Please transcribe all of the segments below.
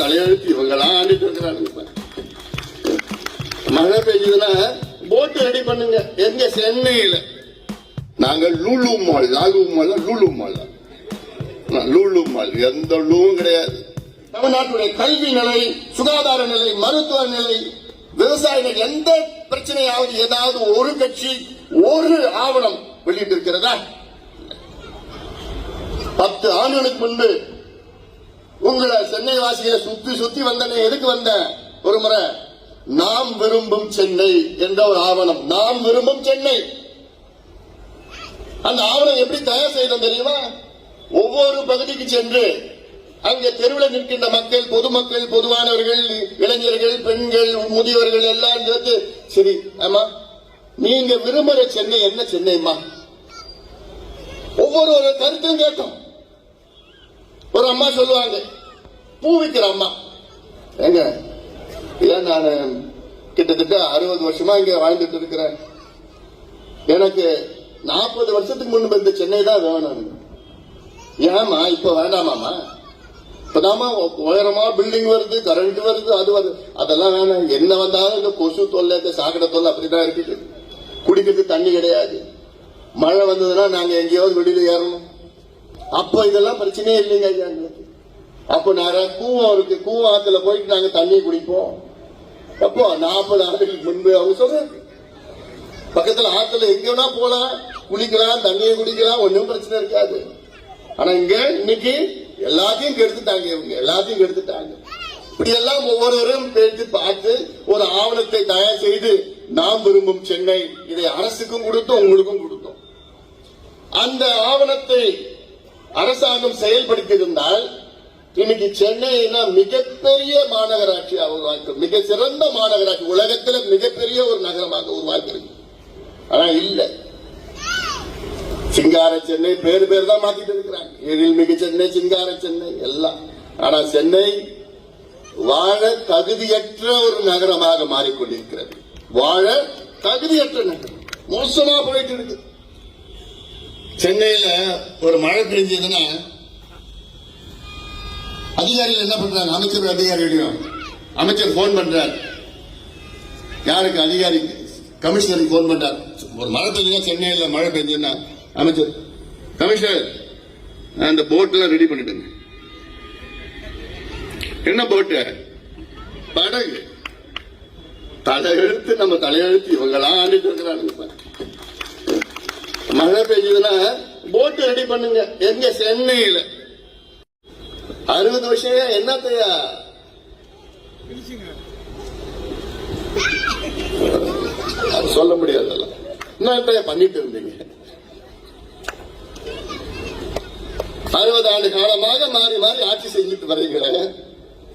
தலையெழுத்து இவங்கெல்லாம் ஆண்டுட்டு இருக்கிறாங்க மழை பெய்யுதுன்னா போட்டு ரெடி பண்ணுங்க. எங்க சென்னையில? நாங்க Lulu mall Lalu mall Lulu mall. Lulu mall எந்த லூவும் கிடையாது. தமிழ்நாட்டுடைய கல்வி நிலை சுகாதார நிலை மருத்துவ நிலை விவசாயிகள் எந்த பிரச்சனையாவது ஏதாவது ஒரு கட்சி ஒரு ஆவணம் வெளியிட்டு இருக்கிறதா பத்து ஆண்டுகளுக்கு முன்பு உங்களை சென்னை வாசிகளை சுத்தி சுத்தி வந்தனே எதுக்கு வந்த ஒரு முறை நாம் விரும்பும் சென்னை என்ற ஒரு ஆவணம். நாம் விரும்பும் சென்னை அந்த ஆவணம் எப்படி தயார் செய்யணும் தெரியுமா? ஒவ்வொரு பகுதிக்கு சென்று அங்கே தெருவில் நிற்கின்ற மக்கள் பொதுமக்கள் பொதுவானவர்கள் இளைஞர்கள் பெண்கள் முதியவர்கள் எல்லாம் சேர்த்து சரி ஆமா நீங்க விரும்புற சென்னை என்ன சென்னைமா ஒவ்வொரு ஒரு கருத்தும் கேட்டோம். ஒரு அம்மா சொல்லுவாங்க. பூ விற்கிற அம்மா. ஏங்க ஏன் நான் கிட்டத்தட்ட அறுபது வருஷமா இங்க வாழ்ந்துட்டு இருக்கிறேன். எனக்கு நாற்பது வருஷத்துக்கு முன்பு இந்த சென்னை தான் வேணும் ஏமா இப்ப வேண்டாமாமா இப்பதாமா உயரமா பில்டிங் வருது கரண்ட் வருது அது வருது. அதெல்லாம் வேணாம். என்ன வந்தாலும் இந்த கொசு தொல்லை இந்த சாக்கடை தொல்லை அப்படிதான் இருக்குது. குடிக்கிறதுக்கு தண்ணி கிடையாது. மழை வந்ததுன்னா நாங்க எங்கேயாவது வெளியில ஏறணும். அப்போ இதெல்லாம் பிரச்சனையே இல்லைங்க ஐயா எங்களுக்கு. அப்போ நிறைய கூவம் இருக்கு கூவம் ஆத்துல போயிட்டு நாங்க தண்ணி குடிப்போம். அப்போ நாற்பது ஆண்டுகளுக்கு முன்பு அவங்க சொல்றாங்க பக்கத்துல ஆத்துல எங்க வேணா போலாம். குளிக்கலாம் தண்ணியை குடிக்கலாம் ஒன்றும் பிரச்சனை இருக்காது. ஆனா இங்க இன்னைக்கு எல்லாத்தையும் கெடுத்துட்டாங்க இவங்க எல்லாத்தையும் கெடுத்துட்டாங்க. இப்படி எல்லாம் ஒவ்வொருவரும் பேசி பார்த்து ஒரு ஆவணத்தை தயார் செய்து நாம் விரும்பும் சென்னை இதை அரசுக்கும் கொடுத்தோம் உங்களுக்கும் கொடுத்தோம். அந்த ஆவணத்தை அரசாங்கம் செயல்படுத்தியிருந்தால் இன்னைக்கு சென்னைனா மிகப்பெரிய மாநகராட்சியாக உருவாக்கும் மிக சிறந்த மாநகராட்சி. உலகத்துல மிகப்பெரிய ஒரு நகரமாக உருவாக்கிருக்கு ஆனா இல்ல. சிங்கார சென்னை பேரு பேர் தான் மாத்திட்டு இருக்கிறாங்க. எழில்மிகு சென்னை சிங்கார சென்னை எல்லாம். ஆனா சென்னை வாழ தகுதியற்ற ஒரு நகரமாக மாறிக்கொண்டிருக்கிறது. வாழ தகுதியற்ற நகரம். மோசமா போயிட்டு இருக்கு. சென்னையில ஒரு மழை பெஞ்சதுன்னா அதிகாரிகள் என்ன பண்றாங்க? அமைச்சர் அதிகாரிகளையும் அமைச்சர் போன் பண்றார். யாருக்கு? அதிகாரி கமிஷனருக்கு போன் பண்றார். ஒரு மழை பெஞ்சா சென்னையில மழை பெஞ்சதுன்னா அமைச்சர் கமிஷனர் அந்த போட்டெல்லாம் ரெடி பண்ணிடுங்க. என்ன போட்டு படகு. தலையெழுத்து நம்ம தலையெழுத்து இவங்கெல்லாம் ஆண்டுட்டு இருக்கிறாங்க மழை பெய்யுதுன்னா போட்டு ரெடி பண்ணுங்க. எங்க சென்னையில. அறுபது வருஷம் என்னத்தையா அது சொல்ல முடியாது என்னத்தையா பண்ணிட்டு இருந்தீங்க? அறுபது ஆண்டு காலமாக மாறி மாறி ஆட்சி செஞ்சுட்டு வர்றீங்களே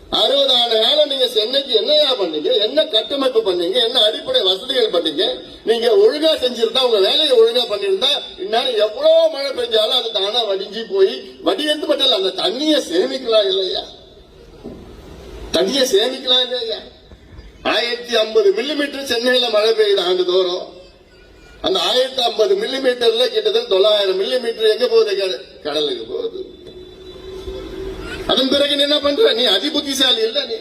அறுபது ஆண்டு காலம் நீங்க சென்னைக்கு என்னையா பண்ணீங்க? என்ன கட்டமைப்பு பண்ணீங்க? என்ன அடிப்படை வசதிகள் பண்ணீங்க? நீங்க ஒழுங்கா செஞ்சிருந்தா உங்க வேலையை ஒழுங்கா பண்ணிருந்தா இந்நேரம் எவ்வளவு மழை பெஞ்சாலும் அது தானா வடிஞ்சு போய் வடியத்து மட்டும் அந்த தண்ணியை சேமிக்கலாம் இல்லையா? தண்ணியை சேமிக்கலாம் இல்லையா? ஆயிரத்தி ஐம்பது மில்லிமீட்டர் சென்னையில மழை பெய்யுது ஆண்டுதோறும். அந்த ஆயிரத்தி ஐம்பது மில்லிமீட்டர்ல கிட்டத்தட்ட தொள்ளாயிரம் மில்லிமீட்டர் எங்க போகுது? கட- கடலுக்கு போகுது. அதன் பிறகு நீ என்ன பண்ற? நீ அதிபுத்திசாலி இல்ல நீ.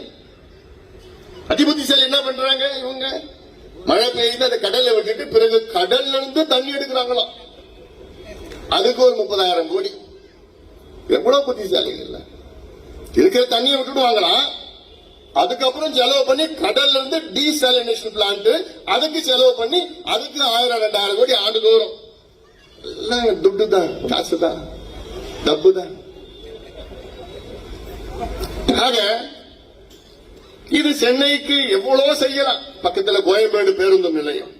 அதிபுத்திசாலி என்ன பண்றாங்க இவங்க? மழை பெய்யுது அந்த கடல்ல விட்டுட்டு பிறகு கடல்ல இருந்து தண்ணி எடுக்கிறாங்களாம் அதுக்கு ஒரு முப்பதாயிரம் கோடி. எவ்வளவு புத்திசாலி இல்ல. இருக்கிற தண்ணியை விட்டுடுவாங்களாம் அதுக்கப்புறம் செலவு பண்ணி கடல்ல இருந்து டீசாலினேஷன் பிளான்ட் அதுக்கு செலவு பண்ணி அதுக்கு ஆயிரம் ரெண்டாயிரம் கோடி ஆண்டுதோறும். எல்லாம் துட்டு தான் காசு தான் டப்பு தான் ஆக இது சென்னைக்கு எவ்வளவு செய்யலாம். பக்கத்துல கோயம்பேடு பேருந்து நிலையம்.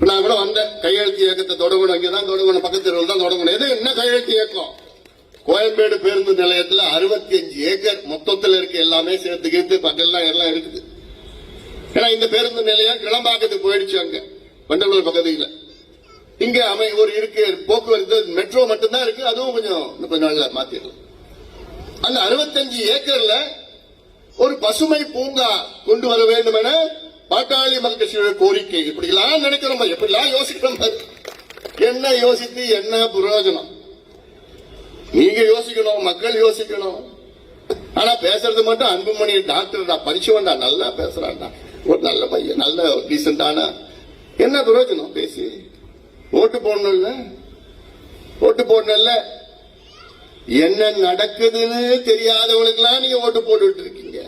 நான் கூட வந்தேன். கையெழுத்து இயக்கத்தை தொடங்கணும். இங்கதான் தொடங்கணும். பக்கத்து தெருவில் தான் தொடங்கணும். எது என்ன கையெழுத்து இயக்கம்? கோயம்பேடு பேருந்து நிலையத்துல அறுபத்தி அஞ்சு ஏக்கர் மொத்தத்தில் இருக்க. எல்லாமே சேர்த்து கீர்த்து பக்கம்லாம் எல்லாம் இருக்குது. ஏன்னா இந்த பேருந்து நிலையம் கிளம்பாக்கத்துக்கு போயிடுச்சு அங்க. வண்டலூர் பகுதியில். இங்க அமை ஒரு இருக்கு. போக்குவரத்து மெட்ரோ மட்டும்தான் இருக்கு. அதுவும் கொஞ்சம் கொஞ்சம் நாள்ல மாத்திடலாம் அந்த அறுபத்தஞ்சு ஏக்கர்ல ஒரு பசுமை பூங்கா கொண்டு வர வேண்டும் என பாட்டாளி மக்கள் கட்சியோட கோரிக்கை. இப்படிலாம் நினைக்கிறோம் பாரு, எப்படிலாம் யோசிக்கிறோம் என்ன யோசித்து என்ன பிரயோஜனம் நீங்க யோசிக்கணும் மக்கள் யோசிக்கணும். ஆனா பேசுறது மட்டும் அன்புமணி டாக்டர்டா படிச்சவன்டா நல்லா பேசுறான்டா ஒரு நல்ல பையன் நல்ல டீசென்டான என்ன பிரயோஜனம் பேசி. ஓட்டு போடணும்ல. ஓட்டு போடணும்ல. என்ன நடக்குதுன்னு தெரியாதவங்களுக்கெல்லாம் நீங்க ஓட்டு போட்டுட்டு இருக்கீங்க.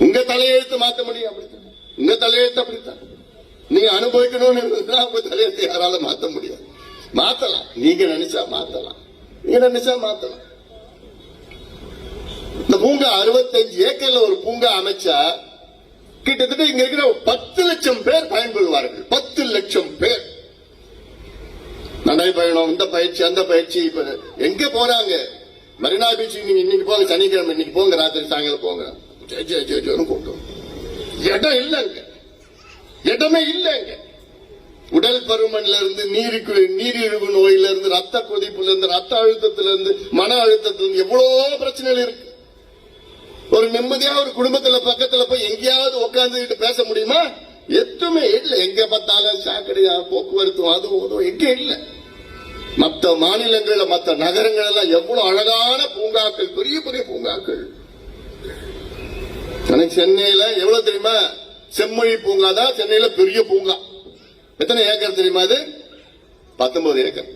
உங்க தலையெழுத்து மாத்த முடியும் அப்படித்தான். உங்க தலையெழுத்து அப்படித்தான். நீங்க அனுபவிக்கணும்னு இருந்தா உங்க தலையெழுத்து யாரால மாத்த முடியாது. மாத்தலாம். நீங்க நினைச்சா மாத்தலாம். நீங்க நினைச்சா மாத்தலாம். இந்த பூங்கா அறுபத்தஞ்சு ஏக்கர்ல ஒரு பூங்கா அமைச்சா கிட்டத்தட்ட இங்க இருக்கிற பத்து லட்சம் பேர் பயன்பெறுவார்கள். பத்து லட்சம் பேர். நடைபயணம் இந்த பயிற்சி அந்த பயிற்சி இப்ப எங்க போறாங்க? மெரினா பீச் நீங்க இன்னைக்கு போங்க சனிக்கிழமை இன்னைக்கு போங்க ராத்திரி சாயங்காலம் போங்க. கூட்டம் இடம் இல்லைங்க இடமே இல்லைங்க உடல் பருமன்ல இருந்து நீருக்கு நீரிழிவு நோயில இருந்து ரத்த கொதிப்புல இருந்து ரத்த அழுத்தத்துல இருந்து மன அழுத்தத்துல இருந்து எவ்வளவு பிரச்சனைகள் இருக்கு. ஒரு நிம்மதியா ஒரு குடும்பத்துல பக்கத்துல போய் எங்கேயாவது உட்காந்துக்கிட்டு பேச முடியுமா? எதுவுமே இல்லை. எங்க பார்த்தாலும் சாக்கடையா போக்குவரத்து அதுவும் இதுவும் எங்க இல்லை. மத்த மாநிலங்கள்ல மத்த நகரங்கள் எல்லாம் எவ்வளவு அழகான பூங்காக்கள் பெரிய பெரிய பூங்காக்கள். எனக்கு சென்னையில எவ்வளவு தெரியுமா? செம்மொழி பூங்கா தான் சென்னையில பெரிய பூங்கா. எத்தனை ஏக்கர் தெரியுமா அது? பத்தொன்பது ஏக்கர்.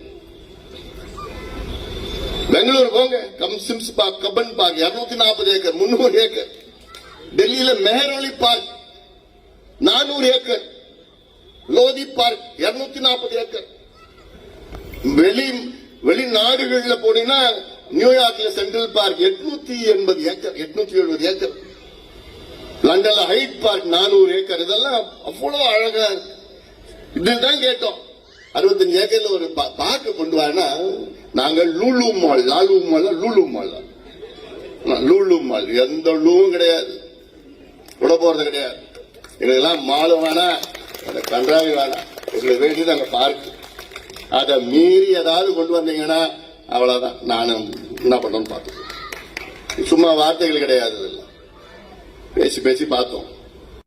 பெங்களூர் போங்க. கம் சிம்ஸ் பார்க் கபன் பார்க் இருநூத்தி நாற்பது ஏக்கர் முன்னூறு ஏக்கர். டெல்லியில மெஹரோலி பார்க் நானூறு ஏக்கர். லோதி பார்க் இருநூத்தி நாற்பது ஏக்கர் வெளி நாடுகள்ல போனீங்கன்னா நியூயார்க்ல சென்ட்ரல் பார்க் எட்நூத்தி எண்பது ஏக்கர் எட்நூத்தி எழுபது ஏக்கர். லண்டன்ல ஹைட் பார்க் நானூறு ஏக்கர். இதெல்லாம் அவ்வளவு அழகா இதுதான் கேட்டோம். அறுபத்தஞ்சு ஏக்கர்ல ஒரு பா- பார்க்க கொண்டு வரனா நாங்கள் Lulu mall Lalu mall Lulu mall Lulu mall எந்த லூவும் கிடையாது. விட போறது கிடையாது. எங்களுக்கெல்லாம் மாலு வேணாம். அந்த கன்றாவி வேணாம். எங்களுக்கு வேண்டியது அங்க பார்க்கு அதை மீறி ஏதாவது கொண்டு வந்தீங்கன்னா அவ்வளவுதான். நானும் என்ன பண்ணணும்னு பார்த்தேன் சும்மா வார்த்தைகள் கிடையாது. இதெல்லாம் பேசி பேசி பார்த்தோம்.